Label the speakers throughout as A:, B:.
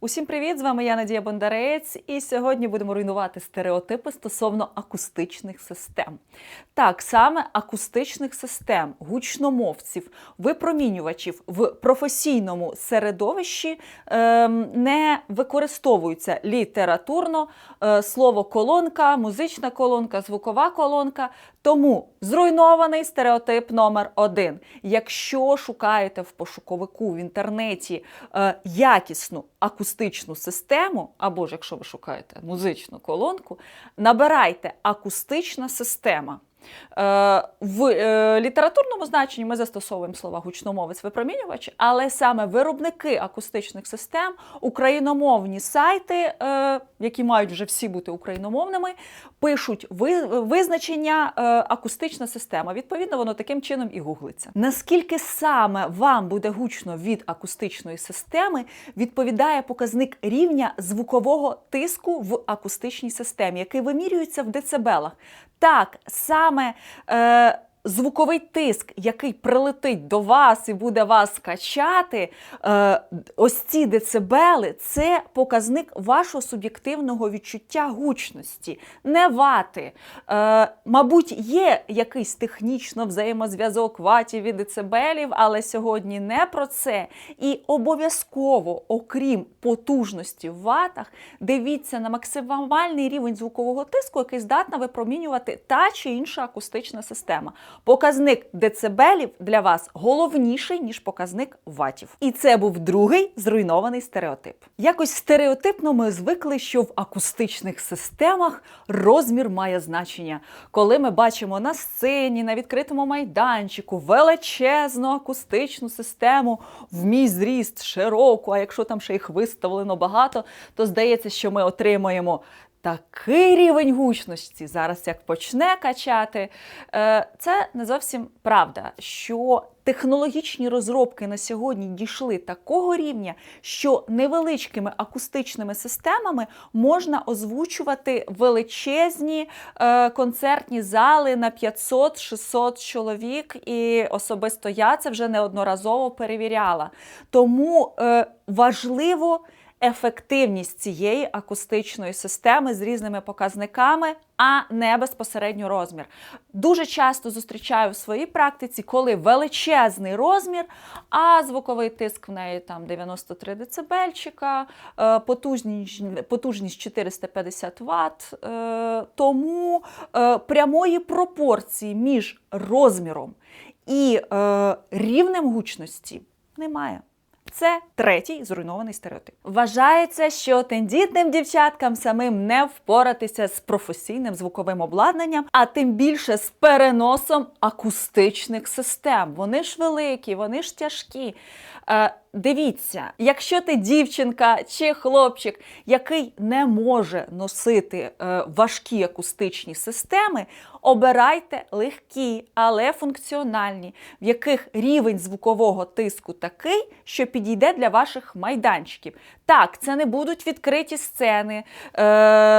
A: Усім привіт! З вами я Надія Бондарець, і сьогодні будемо руйнувати стереотипи стосовно акустичних систем. Так, саме акустичних систем, гучномовців, випромінювачів в професійному середовищі ем, не використовуються літературно е, слово колонка, музична колонка, звукова колонка. Тому зруйнований стереотип номер один. Якщо шукаєте в пошуковику в інтернеті е, якісну акустичну систему, або ж якщо ви шукаєте музичну колонку, набирайте акустична система. Е, В е, літературному значенні ми застосовуємо слова гучномовець випромінювач, але саме виробники акустичних систем, україномовні сайти, е, які мають вже всі бути україномовними, пишуть визначення акустична система. Відповідно, воно таким чином і гуглиться. Наскільки саме вам буде гучно від акустичної системи, відповідає показник рівня звукового тиску в акустичній системі, який вимірюється в децибелах. Так, саме е, звуковий тиск, який прилетить до вас і буде вас качати, е, ось ці децибели це показник вашого суб'єктивного відчуття гучності, не вати. Е, мабуть, є якийсь технічно взаємозв'язок ватів і децибелів, але сьогодні не про це. І обов'язково, окрім потужності в ватах, дивіться на максимальний рівень звукового тиску, який здатна випромінювати та чи інша акустична система. Показник децибелів для вас головніший, ніж показник ватів. І це був другий зруйнований стереотип. Якось стереотипно ми звикли, що в акустичних системах розмір має значення. Коли ми бачимо на сцені, на відкритому майданчику величезну акустичну систему в мій зріст, широку, а якщо там ще їх виставлено багато, то здається, що ми отримаємо такий рівень гучності зараз як почне качати. Е, Це не зовсім правда, що технологічні розробки на сьогодні дійшли такого рівня, що невеличкими акустичними системами можна озвучувати величезні е, концертні зали на 500-600 чоловік, і особисто я це вже неодноразово перевіряла. Тому е, важливо ефективність цієї акустичної системи з різними показниками, а не безпосередньо розмір. Дуже часто зустрічаю в своїй практиці, коли величезний розмір, а звуковий тиск в неї там 93 децибельчика, е, потужність, потужність 450 Вт. Е, Тому е, прямої пропорції між розміром і рівнем гучності немає. Це третій зруйнований стереотип. Вважається, що тендітним дівчаткам самим не впоратися з професійним звуковим обладнанням, а тим більше з переносом акустичних систем. Вони ж великі, вони ж тяжкі. Дивіться, якщо ти дівчинка чи хлопчик, який не може носити е, важкі акустичні системи, обирайте легкі, але функціональні, в яких рівень звукового тиску такий, що підійде для ваших майданчиків. Так, це не будуть відкриті сцени е,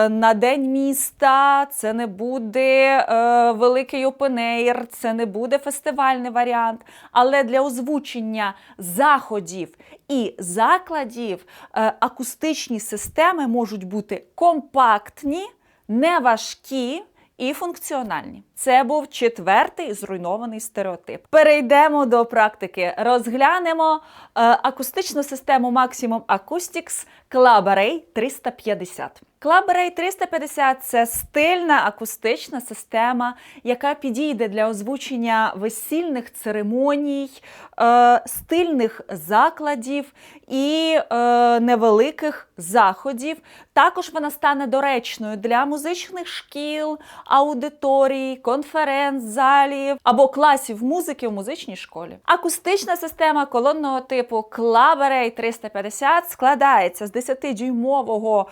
A: на День міста, це не буде е, великий опенейр, це не буде фестивальний варіант. Але для озвучення заходів і закладів е, акустичні системи можуть бути компактні, неважкі. І функціональні. Це був четвертий зруйнований стереотип. Перейдемо до практики. Розглянемо е, акустичну систему Maximum Acoustics Club 350. Club Array 350 це стильна акустична система, яка підійде для озвучення весільних церемоній, е, стильних закладів і е, невеликих заходів. Також вона стане доречною для музичних шкіл, аудиторій, конференц-залів або класів музики в музичній школі. Акустична система колонного типу Club Array 350 складається з 10-дюймового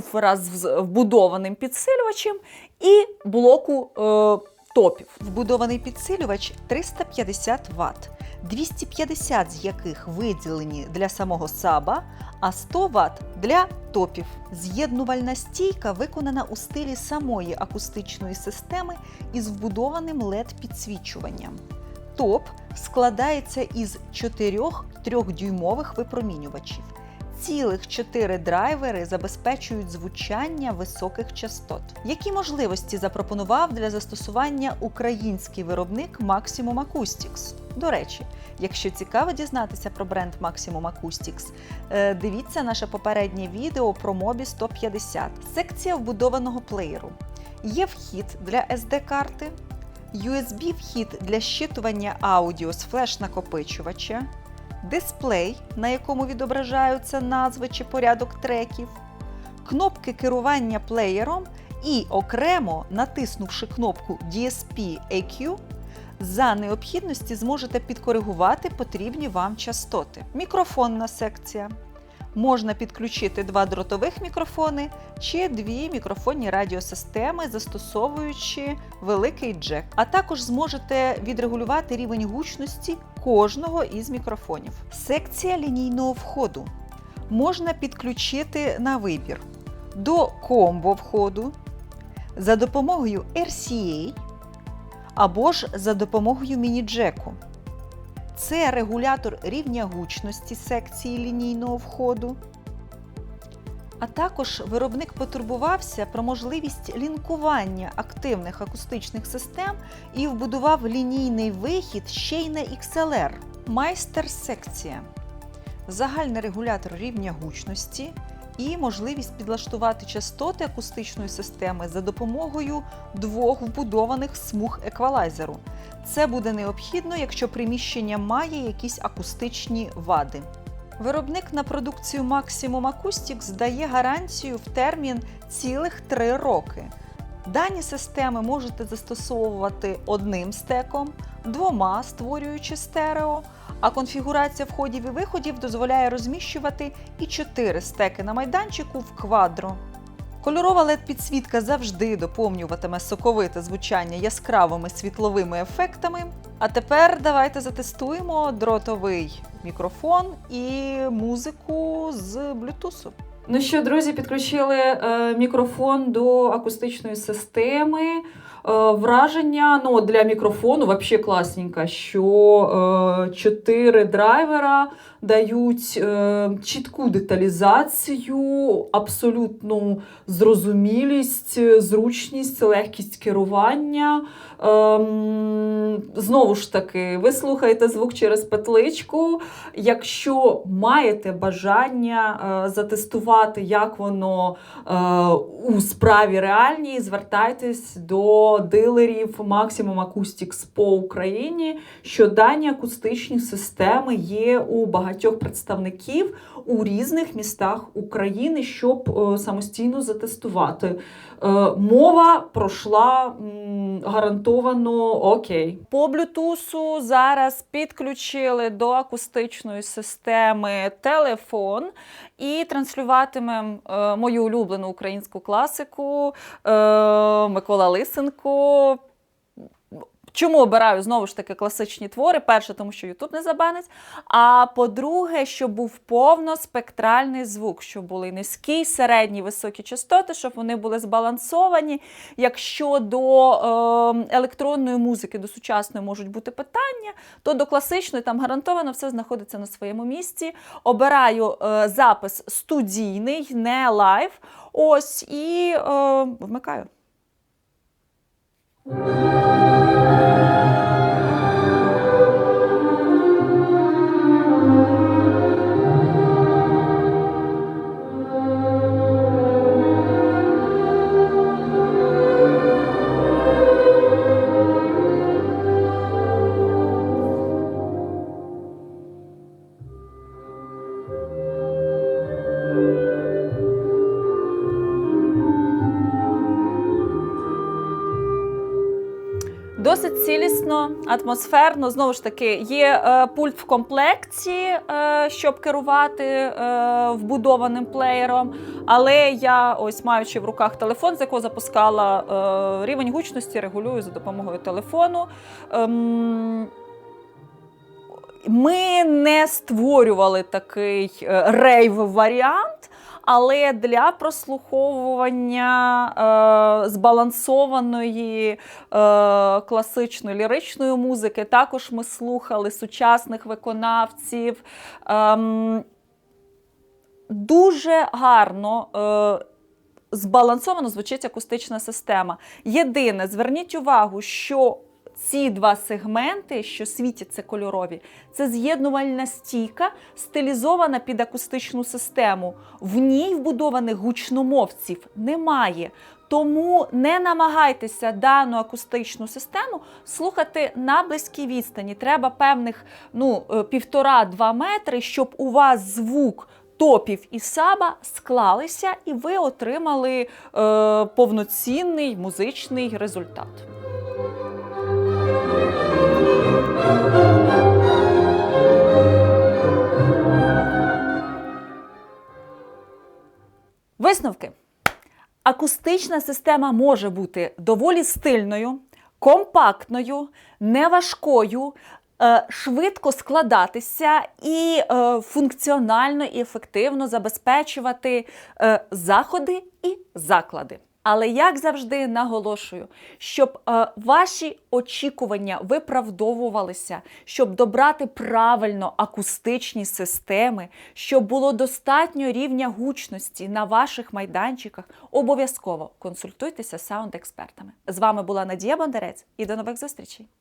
A: сабвуфера з вбудованим підсилювачем і блоку е, топів.
B: Вбудований підсилювач 350 Вт, 250 з яких виділені для самого саба, а 100 Вт для топів. З'єднувальна стійка виконана у стилі самої акустичної системи із вбудованим LED-підсвічуванням. Топ складається із чотирьох трьохдюймових випромінювачів. Цілих 4 драйвери забезпечують звучання високих частот. Які можливості запропонував для застосування український виробник Maximum Acoustics? До речі, якщо цікаво дізнатися про бренд Maximum Acoustics, е, дивіться наше попереднє відео про Mobi 150. Секція вбудованого плеєру. Є вхід для SD-карти, USB-вхід для щитування аудіо з флеш-накопичувача, дисплей, на якому відображаються назви чи порядок треків, кнопки керування плеєром і окремо, натиснувши кнопку DSP EQ, за необхідності зможете підкоригувати потрібні вам частоти. Мікрофонна секція. Можна підключити два дротових мікрофони чи дві мікрофонні радіосистеми, застосовуючи великий джек. А також зможете відрегулювати рівень гучності кожного із мікрофонів. Секція лінійного входу можна підключити на вибір до комбо входу за допомогою RCA або ж за допомогою міні-джеку. Це регулятор рівня гучності секції лінійного входу. А також виробник потурбувався про можливість лінкування активних акустичних систем і вбудував лінійний вихід ще й на XLR. Майстер-секція. Загальний регулятор рівня гучності і можливість підлаштувати частоти акустичної системи за допомогою двох вбудованих смуг еквалайзеру. Це буде необхідно, якщо приміщення має якісь акустичні вади. Виробник на продукцію Maximum Acoustics дає гарантію в термін цілих 3 роки. Дані системи можете застосовувати одним стеком, двома створюючи стерео, а конфігурація входів і виходів дозволяє розміщувати і 4 стеки на майданчику в квадро. Кольорова LED-підсвітка завжди доповнюватиме соковите звучання яскравими світловими ефектами. А тепер давайте затестуємо дротовий мікрофон і музику з блютусу.
A: Ну що, друзі, підключили е, мікрофон до акустичної системи. Е, враження ну, для мікрофону взагалі класненько, що е, чотири драйвера дають е, чітку деталізацію, абсолютну зрозумілість, зручність, легкість керування. Ем, знову ж таки, ви слухаєте звук через петличку. Якщо маєте бажання затестувати, як воно у справі реальній, звертайтесь до дилерів Maximum Acoustics по Україні, що дані акустичні системи є у багатьох представників у різних містах України, щоб е, самостійно затестувати. Е, Мова пройшла гарантовано окей. По Bluetooth зараз підключили до акустичної системи телефон і транслюватимемо е, мою улюблену українську класику Микола Лисенко. Чому обираю знову ж таки класичні твори? Перше, тому що Ютуб не забанить. А по-друге, щоб був повноспектральний звук, щоб були низькі, середні, високі частоти, щоб вони були збалансовані. Якщо до е, електронної музики, до сучасної можуть бути питання, то до класичної там гарантовано все знаходиться на своєму місці. Обираю е, запис студійний, не лайв. Ось і е, вмикаю. Música Досить цілісно, атмосферно. Знову ж таки, є е, пульт в комплекті, е, щоб керувати е, вбудованим плеєром. Але я, ось маючи в руках телефон, з якого запускала е, рівень гучності, регулюю за допомогою телефону. Ем, ми не створювали такий е, рейв-варіант, але для прослуховування е, збалансованої е, класичної ліричної музики також ми слухали сучасних виконавців. Ем, дуже гарно. Е, Збалансовано звучить акустична система. Єдине, зверніть увагу, що ці два сегменти, що світяться кольорові, це з'єднувальна стійка, стилізована під акустичну систему. В ній вбудованих гучномовців немає. Тому не намагайтеся дану акустичну систему слухати на близькій відстані. Треба певних ну, е, півтора-два метри, щоб у вас звук топів і саба склалися, і ви отримали е, повноцінний музичний результат. Висновки. Акустична система може бути доволі стильною, компактною, неважкою, е, швидко складатися і е, функціонально і ефективно забезпечувати е, заходи і заклади. Але як завжди наголошую, щоб е, ваші очікування виправдовувалися, щоб добрати правильно акустичні системи, щоб було достатньо рівня гучності на ваших майданчиках, обов'язково консультуйтеся з саунд-експертами. З вами була Надія Бондарець і до нових зустрічей!